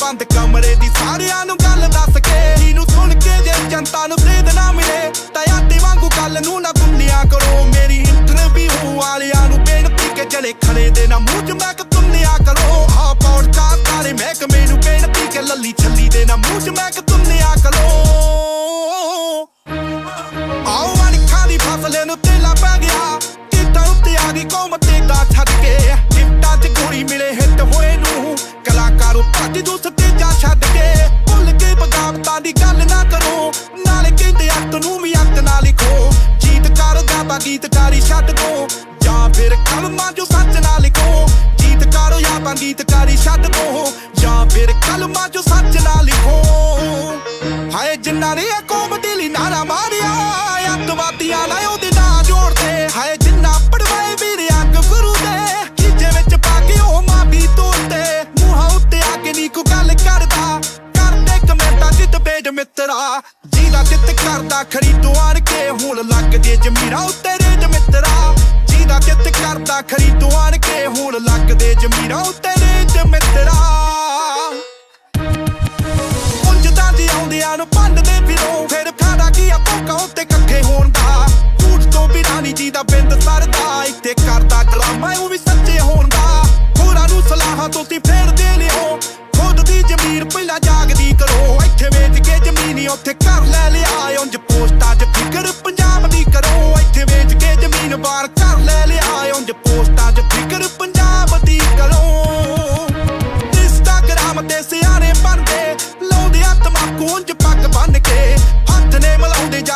ਬੰਦ ਕਮਰੇ ਦੀ ਸਾਰਿਆਂ ਨੂੰ ਗੱਲ ਦੱਸ ਕੇ ਜਿਹਨੂੰ ਸੁਣ ਕੇ ਜੇ ਜਨਤਾ ਨੂੰ ਸੇਧ ਨਾ ਮਿਲੇ ਤਾਂ ਆਟੀ ਵਾਂਗੂ ਗੱਲ ਨੂੰ ਨਾ ਗੁੰਨਿਆ ਕਰੋ। ਮੇਰੀ ਇੰਟਰਵਿਊ ਵਾਲਿਆਂ ਨੂੰ ਬੇਨਤੀ ਕਿ ਜਲੇ ਖੜੇ ਦੇ ਨਾ ਮੂੰਹ ਚ ਮੈਂ ਤੁੰਨਿਆ ਕਰੋ। ਆ ਪੌਡਕਾਸਟ ਵਾਲੇ ਮਹਿਕਮੇ ਨੂੰ ਬੇਨਤੀ ਕਿ ਲੱਲੀ ਛੱਲੀ ਦੇ ਨਾ ਮੂੰਹ ਚ ਮੈਂ ਤੁੰਨਿਆ ਕਰੋ। ਆਓ ਅਣਖਾਂ ਦੀ ਫਸਲੇ ਨੂੰ ਤੇਲਾ ਪੈ ਗਿਆ। ਕਿਤਾ ਉੱਤੇ ਆ ਗਈ ਕੌਮ ਤੇ ਦਾ ਛੱਡ ਕੇ। ਗਿਫਟਾਂ 'ਚ ਗੋਲੀ ਮਿਲੇ ਹਿੱਟ ਹੋਏ ਨੂੰ। ਕਲਾਕਾਰੋ ਭੱਜ ਦੂ ਸਟੇਜਾਂ ਛੱਡ ਕੇ। ਭੁੱਲ ਕੇ ਬਗਾਵਤਾਂ ਦੀ ਗੱਲ ਨਾ ਕਰੋ। ਨਾਲੇ ਕਹਿੰਦੇ ਅੱਤ ਨੂੰ ਵੀ ਅੱਤ ਨਾ ਲਿਖੋ। ਜੀਤਕਾਰ ਦਾ ਗੀਤਕਾਰੀ ਛੱਡ ਦੋ। ਜਾਂ ਫਿਰ ਕਲਮਾਂ ਜੋ ਸੱਚ ਨਾ ਲਿਖੋ। ਗੀਤਕਾਰੋ ਜਾਂ ਬਾ ਗੀਤਕਾਰੀ ਛੱਡ ਦੋ। ਜਾਂ ਫਿਰ ਕਲਮਾਂ ਜੋ ਸੱਚ ਨਾ ਲਿਖੋ। ਹਾਏ ਜਿੰਨਾ ਨੇ ਇਹ ਕੌਮ ਦੇ ਲਈ ਨਾਰਾ ਮਾਰਿਆ, ਅੱਤਵਾਦੀਆਂ ਨਾਲ ਜਿਹਦਾ ਕਰਦਾ ਖਰੀਦੋ ਆਣ ਕੇ। ਹੁਣ ਲੱਗਦੇ ਜ਼ਮੀਰਾਂ ਉੱਤੇ ਰੇਜ ਮਿੱਤਰਾ। ਜਿਹਦਾ ਚਿੱਤ ਕਰਦਾ ਖਰੀਦੋ ਆਣ ਕੇ। ਹੁਣ ਲੱਗਦੇ ਜ਼ਮੀਰਾਂ ਉੱਤੇ ਰੇਜ ਮਿੱਤਰਾ। ਉਂਝਦਾਂ ਦੀ ਆਉਂਦਿਆਂ ਨੂੰ ਪੰਡਦੇ ਫਿਰੋ। ਫਿਰ ਫਾਇਦਾ ਕੀ ਆ ਭੁੱਖਾਂ ਉੱਤੇ ਇਕੱਠੇ ਹੋਣ ਦਾ। ਝੂਠ ਤੋਂ ਬਿਨਾਂ ਨੀ ਜੀ ਦਾ ਬਿੰਦ ਸਰਦਾ। ਇੱਥੇ ਕਰਦਾ ਡਰਾਮਾ ਉਹ ਵੀ ਸੱਚੇ ਹੋਣ ਦਾ। ਹੋਰਾਂ ਨੂੰ ਸਲਾਹਾਂ ਤੁਸੀਂ ਫੇਰ ਦੇ ਲਿਓ। ਖੁਦ ਦੀ ਜ਼ਮੀਰ ਪਹਿਲਾਂ ਜਾਗਦੀ ਕਰੋ। ਇੱਥੇ ਵੇਚ ਕੇ ਜ਼ਮੀਨ ਉੱਥੇ ਘਰ ਲੈ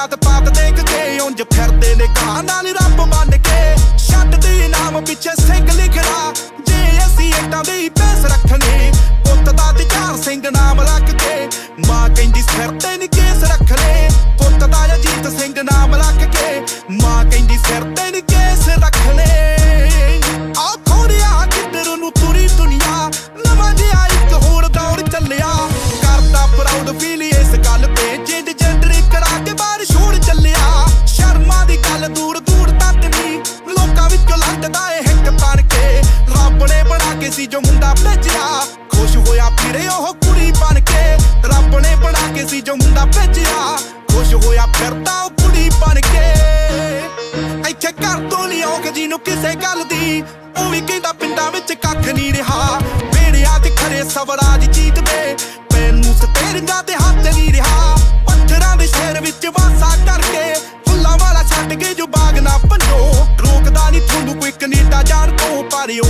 ਜਾਤ ਪਾਤ ਦੇਖ ਕੇ ਉਂਝ ਫਿਰਦੇ ਨੇ ਕਾਂ ਨਾਲ ਰੱਬ ਬਣ ਕੇ ਛੱਡਦੇ ਨਾਮ ਪਿੱਛੇ ਸਿੰਘ ਲਿਖਣਾ। ਜੇ ਅਸੀਂ ਇੱਟਾਂ ਦੇ ਪੈਸ ਰੱਖਣੇ, ਪੁੱਤ ਦਾ ਤੇ ਚਾਰ ਸਿੰਘ ਨਾਮ ਰੱਖ ਕੇ। ਮਾਂ ਕਹਿੰਦੀ ਸਿਰ ਤੇ ਨੀ ਕੇਸ ਰੱਖਣੇ, ਪੁੱਤ ਦਾ ਅਜੀਤ ਸਿੰਘ ਨਾਮ ਰੱਖ ਕੇ। ਮਾਂ ਕਹਿੰਦੀ ਸਿਰ ਤੇ ਨੀ ਕੇਸ ਰੱਖਣੇ। ਆ ਖੋੜਿਆ ਕਿੱਧਰ ਨੂੰ ਤੁਰੀ ਦੁਨੀਆ, ਨਵਾਂ ਜਿਹਾ ਇੱਕ ਹੋਰ ਦੌਰ ਚੱਲਿਆ। ਕਰਦਾ ਪ੍ਰਾਊਡ ਫੀਲ ਨੇ ਸੀ ਜੋ ਮੁੰਡਾ ਭੇਜਿਆ। ਖੁਸ਼ ਹੋਇਆ ਫਿਰੇ ਉਹ ਕੁੜੀ ਬਣ ਕੇ। ਰੱਬ ਨੇ ਬਣਾ ਕੇ ਸੀ ਜੋ ਮੁੰਡਾ ਭੇਜਿਆ। ਖੁਸ਼ ਹੋਇਆ ਫਿਰਦਾ ਉਹ ਕੁੜੀ ਬਣ ਕੇ। ਇੱਥੇ ਘਰ ਤੋਂ ਨਹੀਂ ਔਖ ਜਿਹਨੂੰ ਕਿਸੇ ਗੱਲ ਦੀ। ਉਹ ਵੀ ਕਹਿੰਦਾ ਪਿੰਡਾਂ ਵਿੱਚ ਕੱਖ ਨਹੀਂ ਰਿਹਾ। ਵੇੜਿਆਂ ਤੇ ਖਰੇ ਸਵਰਾਜ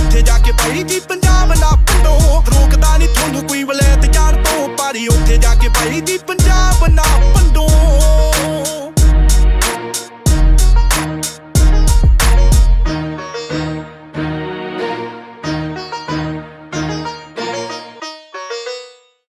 ਉੱਥੇ ਜਾ ਕੇ ਬੈਰੀ ਦੀ ਪੰਜਾਬ ਨਾ ਪਟੋ ਰੋਕਦਾ ਨਹੀਂ ਤੁਹਾਨੂੰ ਕੋਈ ਵਲੈਤ ਯਾਰ ਤੋਂ ਪਾਰੀ ਉੱਥੇ ਜਾ ਕੇ ਬੈਰੀ ਦੀ ਪੰਜਾਬ ਨਾ ਪੰਡੋ।